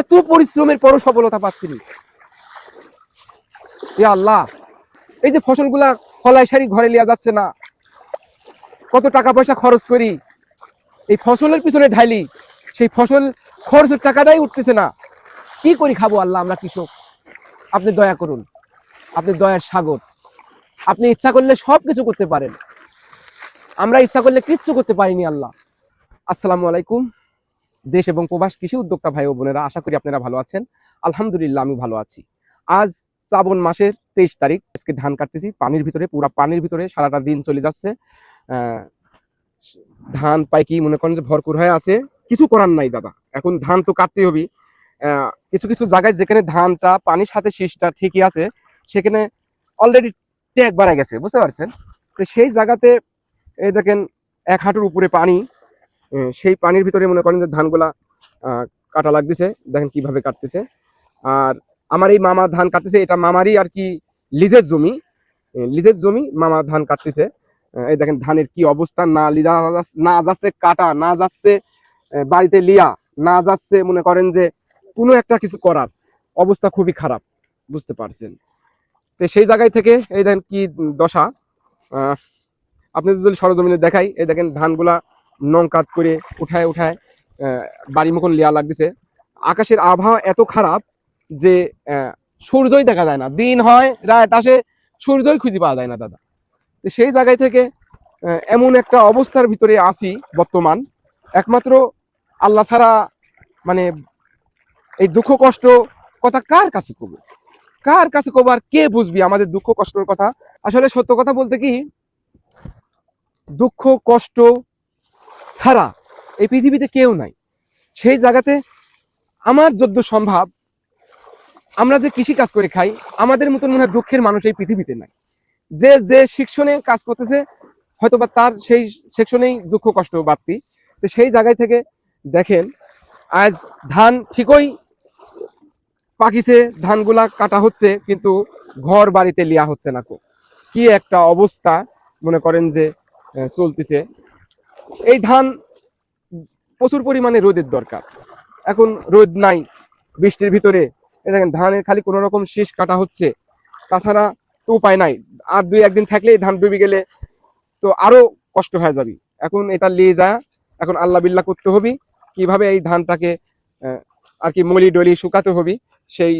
এত পরিশ্রমের পরও সফলতা পাচ্ছিনি এ আল্লাহ, এই যে ফসলগুলা ফলাই সারি ঘরে লিয়া যাচ্ছে না। কত টাকা পয়সা খরচ করি, এই ফসলের পিছনে ঢাইলি সেই ফসল খরচের টাকাটাই উঠতেছে না। কি করি খাব আল্লাহ আমরা কৃষক? আপনি দয়া করুন, আপনি দয়ার সাগর। আপনি ইচ্ছা করলে সব কিছু করতে পারেন। আমরা ইচ্ছা করলে কিচ্ছু করতে পারিনি আল্লাহ। আসসালামু আলাইকুম। দেশ এবং প্রবাস কৃষি উদ্যোক্তা ভাই ও বোনেরা, আশা করি আপনারা ভালো আছেন। আলহামদুলিল্লাহ আমি ভালো আছি। আজ শ্রাবণ মাসের তেইশ তারিখ, আজকে ধান কাটতেছি, পানির ভিতরে, পুরা পানির ভিতরে সারাটা দিন চলে যাচ্ছে। ধান পাইকি মনে করেন যে ভরপুর হয়ে আছে। কিছু করার নাই দাদা, এখন ধান তো কাটতে হবে। কিছু কিছু জায়গায় যেখানে ধানটা পানির সাথে শীষটা ঠিকই আছে, সেখানে অলরেডি ট্যাগ বাড়া গেছে, বুঝতে পারছেন? তো সেই জায়গাতে, এই দেখেন, এক হাঁটুর উপরে পানি সেই পানির ভিতরে মনে করেন যে ধানগুলা কাটা লাগতেছে, দেখেন কীভাবে কাটতেছে। আর আমার এই মামা ধান কাটতেছে, এটা মামারই আর কি লিজের জমি। লিজের জমি মামা ধান কাটতেছে। এই দেখেন ধানের কি অবস্থা, না লিজা, না যাচ্ছে কাটা, না যাচ্ছে বাড়িতে লিয়া, না যাচ্ছে মনে করেন যে কোনো একটা কিছু করার। অবস্থা খুবই খারাপ, বুঝতে পারছেন। তো সেই জায়গায় থেকে, এই দেখেন কি দশা। আপনি যদি সরজমিনে দেখাই, এই দেখেন ধানগুলা নং কাট করে উঠায় উঠায় বাড়ি মুখন লিয়া লাগতেছে। আকাশের আবহাওয়া এত খারাপ যে সূর্যই দেখা যায় না। দিন হয়, রাত আসে, সূর্যই খুঁজে পাওয়া যায় না দাদা। সেই জায়গায় থেকে এমন একটা অবস্থার ভিতরে আসি বর্তমান। একমাত্র আল্লাহ ছাড়া মানে এই দুঃখ কষ্ট কথা কার কাছে কব? কার কাছে কব আর কে বুঝবি আমাদের দুঃখ কষ্টের কথা? আসলে সত্য কথা বলতে কি, দুঃখ, কষ্ট ছাড়া এই পৃথিবীতে কেউ নাই। সেই জায়গাতে আমার যদ্য সম্ভব, আমরা যে কৃষি কাজ করে খাই, আমাদের মতন মনে হয় দুঃখের মানুষ এই পৃথিবীতে নাই। যে যে সেকশনে কাজ করতেছে, হয়তোবা তার সেই সেকশনেই দুঃখ, কষ্ট বাড়তি তো সেই জায়গায় থেকে দেখেন, আজ ধান ঠিকই পাকিছে, ধানগুলা কাটা হচ্ছে, কিন্তু ঘর বাড়িতে লিয়া হচ্ছে না কি। একটা অবস্থা, মনে করেন যে চলতেছে। এই ধান প্রচুর পরিমাণে রোদের দরকার। এখন রোদ নাই, বৃষ্টির ভিতরে। দেখেন, ধানের খালি কোনো রকম শীষ কাটা হচ্ছে। তাছাড়া তো উপায় নাই। আর দুই, একদিন থাকলে ধান ডুবে গেলে তো আরও কষ্ট হয়ে যাবে। এখন এটা লিয়ে যা, এখন আল্লাহ বিল্লাহ করতে হবি। কীভাবে এই ধানটাকে আর কি মলি ডলি শুকাতে হবে, সেই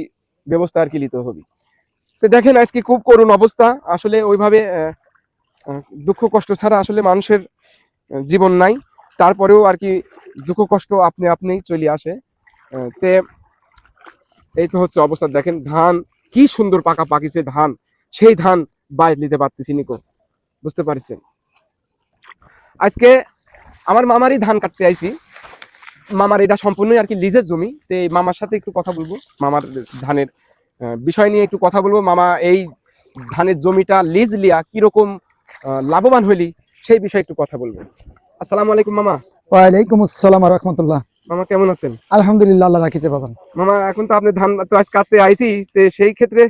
ব্যবস্থা আর কি নিতে হবে। তো দেখেন, আজকে খুব করুণ অবস্থা। আসলে ওইভাবে দুঃখ কষ্ট ছাড়া আসলে মানুষের জীবন নাই। তারপরেও আর কি দুঃখ, কষ্ট আপনি আপনি চলে আসে। তে এই তো হচ্ছে অবস্থা। দেখেন ধান, কি সুন্দর পাকা পাকিছে ধান, সেই ধান বাইর নিতে পারতেছি নিকো। বুঝতে পারছেন? আজকে আমার মামারই ধান কাটতে আইছি। মামার এটা সম্পূর্ণই আর কি লিজের জমি। তো মামার সাথে একটু কথা বলব। মামার ধানের বিষয় নিয়ে একটু কথা বলব। মামা এই ধানের জমিটা লিজ লিয়া কীরকম লাভবান হইলি সেই বিষয়ে একটু কথা বলব। আসসালামু আলাইকুম মামা। ওয়ালাইকুম আসসালাম রহমতুল্লাহ। মামা কেমন আছেন? আলহামদুলিল্লাহ আল্লাহ রাখিছে বাবা মামা এখন তো আপনি ধান তো আজ কাটতে আইছি তো সেই ক্ষেত্রে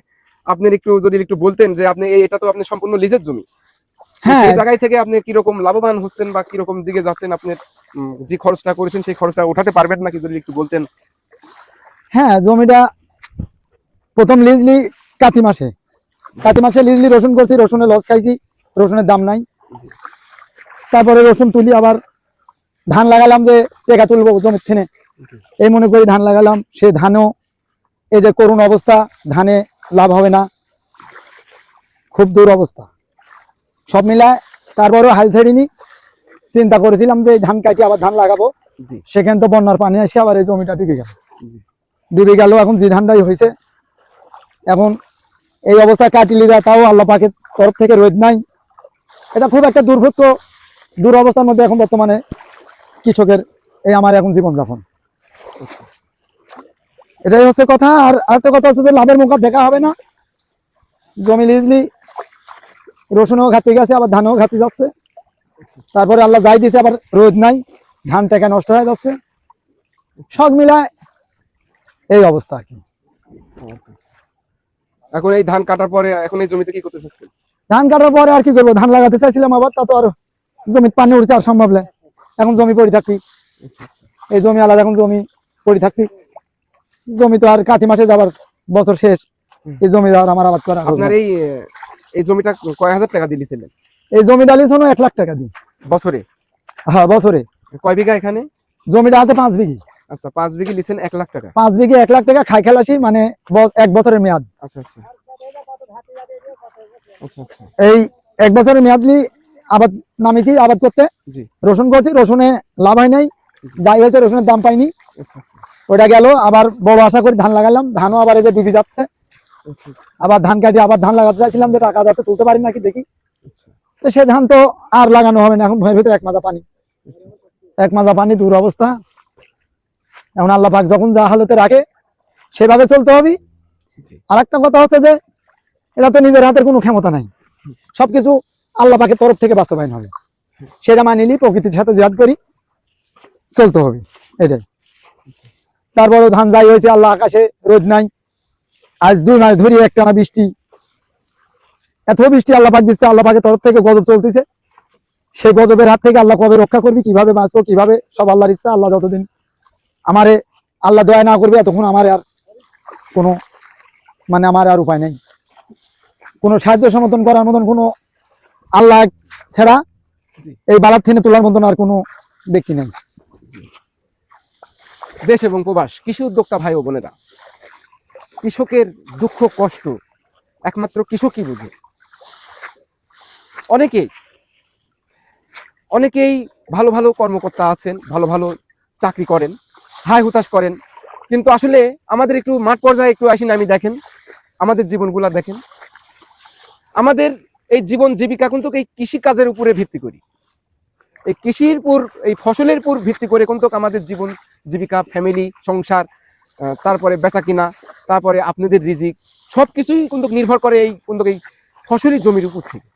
আপনি একটু যদি একটু বলতেন যে আপনি এটা তো আপনি সম্পূর্ণ লিজের জমি। হ্যাঁ। সেই জায়গায় থেকে আপনি কীরকম লাভবান হচ্ছেন বা কীরকম দিকে যাচ্ছেন? আপনি যে খরচটা করেছেন সেই খরচটা উঠাতে পারবেন নাকি যদি একটু বলতেন? হ্যাঁ জমিটা প্রথম লিজলি কাতি মাসে। কাতি মাসে লিজলি রসুন করছি রসুনে লস খাইছি রসুনের দাম নাই। তারপরে রসুন তুলি আবার ধান লাগালাম যে টেকা তুলবো জমির থেকে। এই মনে করি ধান লাগালাম সে ধানও এই যে করুণ অবস্থা ধানে লাভ হবে না। খুব দূর অবস্থা। সব মিলায় তারপরেও হাল ছেড়িনি। চিন্তা করেছিলাম যে ধান কাটি আবার ধান লাগাবো। সেখানে তো বন্যার পানি আসে আবার এই জমিটা ডুবে গেল। ডুবে গেল এখন যে ধানটাই হয়েছে। এখন এই অবস্থা কাটিলি যায় তাও আল্লাহ পাকের তরফ থেকে রোদ নাই। এটা খুব একটা দুর্ভোগ দুরবস্থার মধ্যে এখন বর্তমানে কৃষকের এই আমার এখন জীবনযাপন। এটাই হচ্ছে কথা। আর আরেকটা কথা হচ্ছে যে লাভের মুখ আর দেখা হবে না। জমি লিজলি রসুনও ঘাতে গেছে আবার ধানও ঘাতে যাচ্ছে। তারপরে আল্লাহ যাই দিয়েছে আবার রোদ নাই ধান টাকা নষ্ট হয়ে যাচ্ছে। সব মিলায় এই অবস্থা আর কি। আচ্ছা আচ্ছা। এখন এই ধান কাটার পরে এখন এই জমিতে কি করতে চাচ্ছেন? ধান কাটার পরে আর কি করব? ধান লাগাতে চাইছিলাম আবার তা তো আর জমি পানি উঠছে আর সম্ভব নয় এখন জমি পড়ে আচ্ছা এই জমি আলাদা এখন জমি পড়ে থাকবি। জমি তো আর কাতি মাসে যাবার বছর শেষ। এই জমি আর আমার আবাদ করা আপনার এই এই জমিটা কয় হাজার টাকা দিয়েছিলেন এই জমি ডালিস হলো এক লাখ টাকা দিই বছরে? হ্যাঁ বছরে। কয় বিঘা এখানে? জমিটা আছে পাঁচ বিঘি। আচ্ছা পাঁচ বিঘি লিছেন এক লাখ টাকা। পাঁচ বিঘি এক লাখ টাকা খাই খেলাসি মানে এক বছরের মেয়াদ। আচ্ছা আচ্ছা। আচ্ছা আচ্ছা। এই এক বছরের মেয়াদ নিয়ে আবাদ নামিছি আবাদ করতে। রসুন করছি রসুনে লাভ হয় নাই। যাই হয়েছে রসুনের দাম পাইনি। আচ্ছা আচ্ছা। ওটা গেল আবার বড় আশা করি ধান লাগালাম। ধানও আবার এই যে বিধি যাচ্ছে। আচ্ছা আবার ধান কাটি আবার ধান লাগাতে চাইছিলাম যে টাকা যাতে তুলতে পারি নাকি দেখি। তো সে ধান তো আর লাগানো হবে না এখন ভয়ের ভিতরে এক মাজা পানি। এক মাজা পানি দূর অবস্থা। এখন আল্লাহ পাক যখন যা হালতে রাখে সেভাবে চলতে হবে। আর একটা কথা হচ্ছে যে এটা তো নিজের হাতের কোনো ক্ষমতা নাই। সবকিছু আল্লাহ পাকের তরফ থেকে বাস্তবায়ন হবে। সেটা মানিলি প্রকৃতির সাথে জিয়াদ করি, চলতে হবে, এটাই। তারপরে ধান যাই হয়েছে, আল্লাহ আকাশে রোদ নাই। আজ দুই মাস ধরে একটানা বৃষ্টি। এত বৃষ্টি আল্লাহ পাক দিচ্ছে, আল্লাহ পাকের তরফ থেকে গজব চলতেছে। সেই গজবের হাত থেকে আল্লাহ কবে রক্ষা করবি, কীভাবে বাঁচবো, কীভাবে সব আল্লাহর ইচ্ছা, আল্লাহ যতদিন আমারে আল্লাহ দয়া না করবে, এতক্ষণ আমার আর কোনো মানে আমার আর উপায় নেই। কোনো সাহায্য সমর্থন করার মতন কোনো আল্লাহ ছাড়া এই বালার থেকে তোলার মতন আর কোনো ব্যক্তি নেই। দেশ এবং প্রবাস কৃষি উদ্যোক্তা ভাই ও বোনেরা কৃষকের দুঃখ কষ্ট একমাত্র কৃষকই বুঝে। অনেকেই অনেকেই ভালো ভালো কর্মকর্তা আছেন ভালো ভালো চাকরি করেন হাই হুতাশ করেন কিন্তু আসলে আমাদের একটু মাঠ পর্যায়ে একটু আসেন আমি দেখেন আমাদের জীবনগুলা দেখেন। আমাদের এই জীবন জীবিকা কিন্তু এই কৃষি কাজের উপরে ভিত্তি করি। এই কৃষির উপর এই ফসলের উপর ভিত্তি করে কিন্তু আমাদের জীবন জীবিকা ফ্যামিলি সংসার তারপরে বেচা কিনা, তারপরে আপনাদের রিজিক সব কিছুই কিন্তু নির্ভর করে এই কিন্তু এই ফসলি জমির উপর থেকে।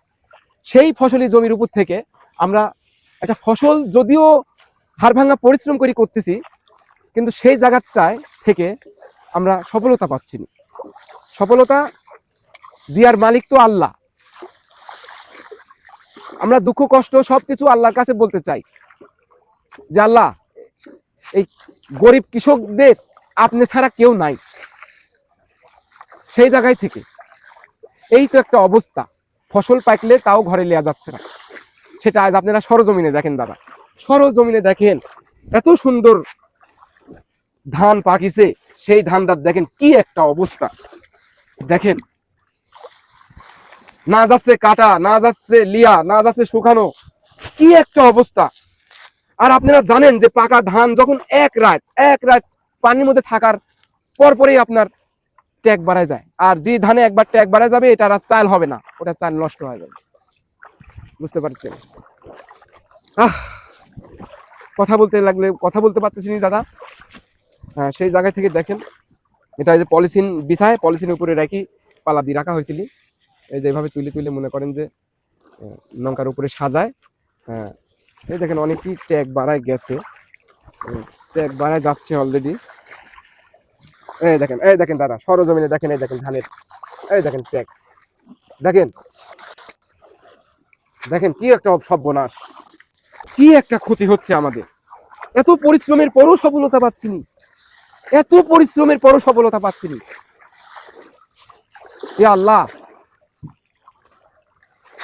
সেই ফসলি জমির উপর থেকে আমরা একটা ফসল যদিও হাড় ভাঙা পরিশ্রম করে করতেছি, কিন্তু সেই জায়গাটায় থেকে আমরা সফলতা পাচ্ছি না। সফলতা দিয়ার মালিক তো আল্লাহ। আমরা দুঃখ, কষ্ট সবকিছু আল্লাহর কাছে বলতে চাই। যে আল্লাহ, এই গরিব কৃষকদের আপনি ছাড়া কেউ নাই। সেই জায়গায় থেকে। এই তো একটা অবস্থা। ফসল পাকলে তাও ঘরে নেওয়া যাচ্ছে না। সেটা আজ আপনারা সরজমিনে দেখেন দাদা। সরজমিনে দেখেন, এত সুন্দর ধান পাকিছে। সেই ধানটা দেখেন কি একটা অবস্থা। দেখেন না যাচ্ছে কাটা, না যাচ্ছে লিয়া, না যাচ্ছে শুকানো। কি একটা অবস্থা। আর আপনারা জানেন যে পাকা ধান যখন এক রাত এক রাত পানির মধ্যে থাকার পরপরই আপনার ট্যাগ বাড়ায় যায়। আর যে ধানে একবার ট্যাগ বাড়ায় যাবে, এটা আর চাল হবে না। ওটা চাল নষ্ট হয়ে যাবে। বুঝতে পারছেন? আহ! কথা বলতে লাগলে, কথা বলতে পারতেছি দাদা। হ্যাঁ সেই জায়গা থেকে দেখেন। এটা যে পলিথিন বিছায় পলিথিনের উপরে রাখি পালা দিয়ে রাখা হয়েছিল। এই যে এভাবে তুলে তুলে মনে করেন যে লঙ্কার উপরে সাজায়। হ্যাঁ এই দেখেন অনেকই ট্যাগ বাড়ায় গেছে। ট্যাগ বাড়ায় যাচ্ছে অলরেডি এই দেখেন এই দেখেন দাদা, সরজমিনে দেখেন, এই দেখেন ধানের, এই দেখেন ট্যাগ। দেখেন দেখেন কি একটা সর্বনাশ। কি একটা ক্ষতি হচ্ছে আমাদের। এত পরিশ্রমের পরও সফলতা পাচ্ছি নি। এত পরিশ্রমের পরও সফলতা পাচ্ছি নি। আল্লাহ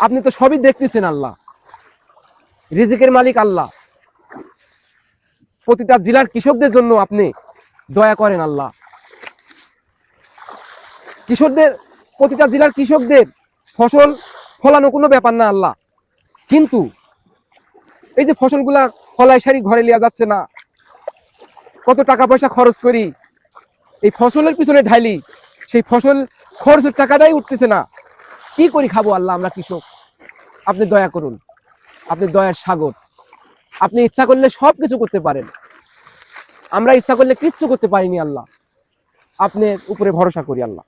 আপনি তো সবই দেখতেছেন আল্লাহ। রিজিকের মালিক আল্লাহ। প্রতিটা জেলার কৃষকদের জন্য আপনি দয়া করেন আল্লাহ। কৃষকদের, প্রতিটা জেলার কৃষকদের ফসল ফলানো কোনো ব্যাপার না আল্লাহ। কিন্তু এই যে ফসলগুলা ফলাই সারি ঘরে লিয়া যাচ্ছে না, কত টাকা পয়সা খরচ করি, এই ফসলের পিছনে ঢালি, সেই ফসল খরচের টাকাটাই উঠতেছে না। কি করি খাব আল্লাহ, আমরা কৃষক। আপনি দয়া করুন। আপনি দয়ার সাগর। আপনি ইচ্ছা করলে সব কিছু করতে পারেন। আমরা ইচ্ছা করলে কিচ্ছু করতে পারিনি আল্লাহ। আপনার উপরে ভরসা করি আল্লাহ।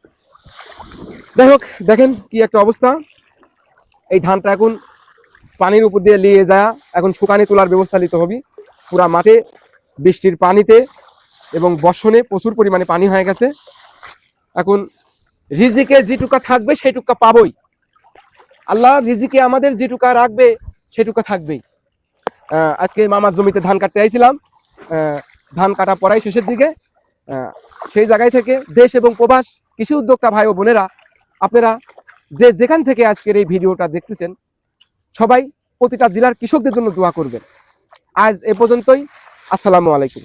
যাই হোক, দেখেন কি একটা অবস্থা। এই ধানটা এখন পানির উপর দিয়ে নিয়ে যায়। এখন শুকানি তোলার ব্যবস্থা নিতে হবে। পুরা মাঠে, বৃষ্টির পানিতে এবং বর্ষণে প্রচুর পরিমাণে পানি হয়ে গেছে। এখন রিজিকে যেটুকা থাকবে সেটুকা পাবই। আল্লাহ রিজিকে আমাদের যেটুকা রাখবে সেটুকা থাকবেই। আজকে মামার জমিতে ধান কাটতে আইছিলাম। ধান কাটা পড়াই শেষের দিকে। সেই জায়গায় থেকে দেশ এবং প্রবাস, কৃষি উদ্যোক্তা ভাই ও বোনেরা, আপনারা যে যেখান থেকে আজকের এই ভিডিওটা দেখতেছেন, সবাই প্রতিটা জেলার কৃষকদের জন্য দোয়া করবেন। আজ এ পর্যন্তই। আসসালামু আলাইকুম।